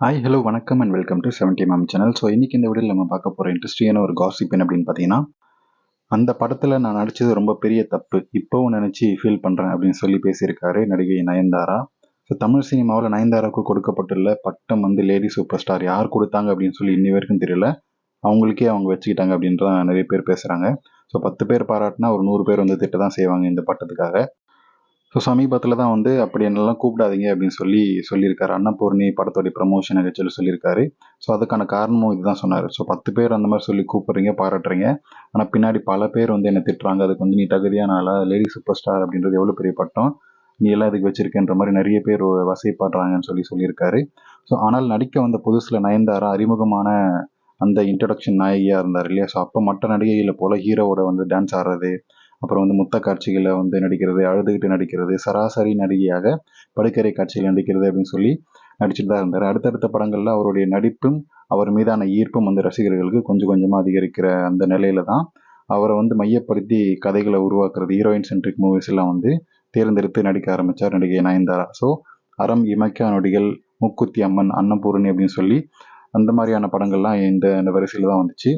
Hi hello வணக்கம் and welcome to seventy ma'am channel so இன்றைக்கி இந்த வீடியோவில் நம்ம பார்க்க போகிற இன்ட்ரெஸ்டிங்கான ஒரு காசிப் என்ன அப்படின்னு பார்த்தீங்கன்னா அந்த படத்தில் நான் நடித்தது ரொம்ப பெரிய தப்பு. இப்போவும் நினச்சி ஃபீல் பண்ணுறேன் அப்படின்னு சொல்லி பேசியிருக்காரு நடிகை நயன்தாரா. ஸோ தமிழ் சினிமாவில் நயன்தாராவுக்கு கொடுக்கப்பட்டுள்ள பட்டம் வந்து லேடி சூப்பர் ஸ்டார் யார் கொடுத்தாங்க அப்படின்னு சொல்லி இன்னி வரைக்கும் தெரியல. அவங்களுக்கே அவங்க வச்சுக்கிட்டாங்க அப்படின்றத நிறைய பேர் பேசுகிறாங்க ஸோ பத்து பேர் பாராட்டினா ஒரு நூறு பேர் வந்து திட்ட தான் செய்வாங்க இந்த பட்டத்துக்காக. ஸோ சமீபத்தில் தான் வந்து அப்படி என்னெல்லாம் கூப்பிடாதீங்க அப்படின்னு சொல்லி சொல்லியிருக்காரு. அன்னபூர்ணி படத்தோடைய ப்ரமோஷன் நிகழ்ச்சியில் சொல்லியிருக்காரு. ஸோ அதுக்கான காரணமும் இதுதான் சொன்னார். ஸோ பத்து பேர் அந்த மாதிரி சொல்லி கூப்பிட்றீங்க பாராட்டுறீங்க. ஆனால் பின்னாடி பல பேர் வந்து என்ன திட்டுறாங்க அதுக்கு வந்து நீ தகுதியான ஆளா லேடி சூப்பர் ஸ்டார் அப்படின்றது எவ்வளோ பெரிய பட்டம் நீ எல்லாம் இதுக்கு வச்சிருக்கேன்ற மாதிரி நிறைய பேர் வசைப்படுறாங்கன்னு சொல்லி சொல்லியிருக்காரு. ஸோ ஆனால் நடிக்க வந்த புதுசில் நயன்தாரா அறிமுகமான அந்த இன்ட்ரடக்ஷன் நாயகியாக இருந்தார் இல்லையா? ஸோ அப்போ மற்ற நடிகைகளை போல் ஹீரோவோட வந்து டான்ஸ் ஆடுறது அப்புறம் வந்து முத்த காட்சிகளில் வந்து நடிக்கிறது அழுதுகிட்டு நடிக்கிறது சராசரி நடிகையாக படுக்கரை காட்சியில் நடிக்கிறது அப்படின்னு சொல்லி நடிச்சுட்டு தான் இருந்தார். அடுத்தடுத்த படங்களில் அவருடைய நடிப்பும் அவர் மீதான ஈர்ப்பும் வந்து ரசிகர்களுக்கு கொஞ்சம் கொஞ்சமாக அதிகரிக்கிற அந்த நிலையில தான் அவரை வந்து மையப்படுத்தி கதைகளை உருவாக்குறது ஹீரோயின் சென்ட்ரிக் மூவிஸ் எல்லாம் வந்து தேர்ந்தெடுத்து நடிக்க ஆரம்பித்தார் நடிகை நயன்தாரா. ஸோ அறம் இமக்கா நொடிகள் முக்குத்தி அம்மன் அன்னபூரணி அப்படின்னு சொல்லி அந்த மாதிரியான படங்கள்லாம் இந்த இந்த வரிசையில் தான் வந்துச்சு.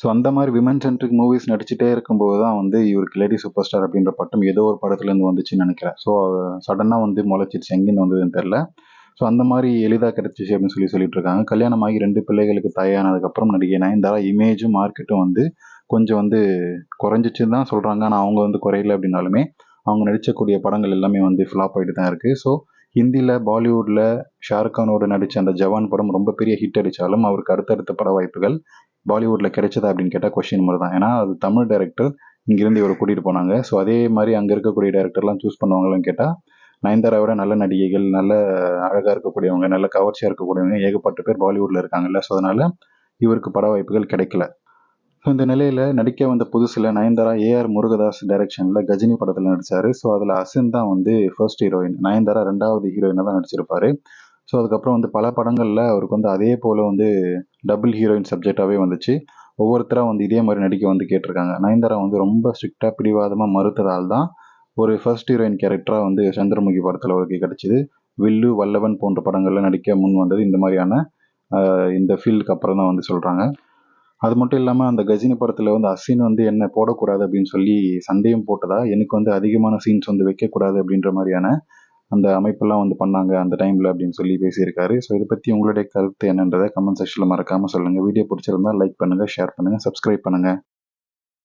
ஸோ அந்த மாதிரி விமன் சென்ட்ரிக் மூவிஸ் நடிச்சுட்டே இருக்கும்போது தான் வந்து இவருக்கு லேடி சூப்பர் ஸ்டார் அப்படின்ற பட்டம் ஏதோ ஒரு படத்துலேருந்து வந்துச்சுன்னு நினைக்கிறேன். ஸோ சடனாக வந்து முளைச்சிருச்சு. எங்கேருந்து வந்ததுன்னு தெரில ஸோ அந்த மாதிரி எளிதாக கிடச்சிச்சு அப்படின்னு சொல்லி சொல்லிட்டு இருக்காங்க கல்யாணம் ஆகி ரெண்டு பிள்ளைகளுக்கு தயானதுக்கப்புறம் நடிகை நயன்தாரா இமேஜும் மார்க்கெட்டும் வந்து கொஞ்சம் வந்து குறைஞ்சிச்சுன்னு தான் சொல்கிறாங்க ஆனால் அவங்க வந்து குறையல அப்படின்னாலுமே அவங்க நடிச்சக்கூடிய படங்கள் எல்லாமே வந்து ஃப்ளாப் ஆகிட்டு தான் இருக்குது ஸோ ஹிந்தியில் பாலிவுட்டில் ஷாருக் கானோடு நடித்த அந்த ஜவான் படம் ரொம்ப பெரிய ஹிட் அடித்தாலும் அவருக்கு அடுத்தடுத்த பட வாய்ப்புகள் பாலிவுட்டில் கிடைச்சதா அப்படின்னு கேட்டால் கொஷின் மாதிரி தான். ஏன்னா அது தமிழ் டேரக்டர் இங்கேருந்து இவரை கூட்டிகிட்டு போனாங்க. ஸோ அதே மாதிரி அங்கே இருக்கக்கூடிய டேரக்டர்லாம் சூஸ் பண்ணுவாங்களான்னு கேட்டால் நயன்தாரா விட நல்ல நடிகைகள் நல்ல அழகாக இருக்கக்கூடியவங்க நல்ல கவர்ச்சியாக இருக்கக்கூடியவங்க ஏகப்பட்ட பேர் பாலிவுட்டில் இருக்காங்கல்ல. ஸோ அதனால் இவருக்கு பட வாய்ப்புகள் கிடைக்கல. ஸோ இந்த நிலையில் நடிக்க வந்த புதுசில் நயன்தாரா ஏஆர் முருகதாஸ் டைரக்ஷனில் கஜினி படத்தில் நடித்தார் ஸோ அதில் அசின் தான் வந்து ஃபர்ஸ்ட் ஹீரோயின் நயன்தாரா ரெண்டாவது ஹீரோயினாக தான் நடிச்சிருப்பாரு. ஸோ அதுக்கப்புறம் வந்து பல படங்களில் அவருக்கு வந்து அதே போல் வந்து டபுள் ஹீரோயின் சப்ஜெக்டாகவே வந்துச்சு. ஒவ்வொருத்தராக வந்து இதே மாதிரி நடிக்க வந்து கேட்டிருக்காங்க. நயன்தாரா வந்து ரொம்ப ஸ்ட்ரிக்டாக பிடிவாதமாக மறுத்ததால் தான் ஒரு ஃபர்ஸ்ட் ஹீரோயின் கேரக்டராக வந்து சந்திரமுகி படத்தில் அவருக்கு கிடச்சிது. வில்லு வல்லவன் போன்ற படங்களில் நடிக்க முன் வந்தது இந்த மாதிரியான இந்த ஃபீல்டுக்கு அப்புறம் தான் வந்து சொல்கிறாங்க அது மட்டும் இல்லாமல் அந்த கஜினி படத்தில் வந்து அசின் வந்து என்ன போடக்கூடாது அப்படின்னு சொல்லி சண்டையும் போட்டதா எனக்கு வந்து அதிகமான சீன்ஸ் வந்து வைக்கக்கூடாது அப்படின்ற மாதிரியான அந்த அமைப்பெல்லாம் வந்து பண்ணாங்க அந்த டைமில் அப்படின்னு சொல்லி பேசியிருக்காரு. ஸோ இதை பற்றி உங்களுடைய கருத்து என்னன்றதை கமெண்ட் செக்ஷனில் மறக்காமல் சொல்லுங்கள் வீடியோ பிடிச்சிருந்தா லைக் பண்ணுங்கள் ஷேர் பண்ணுங்கள் சப்ஸ்கிரைப் பண்ணுங்கள்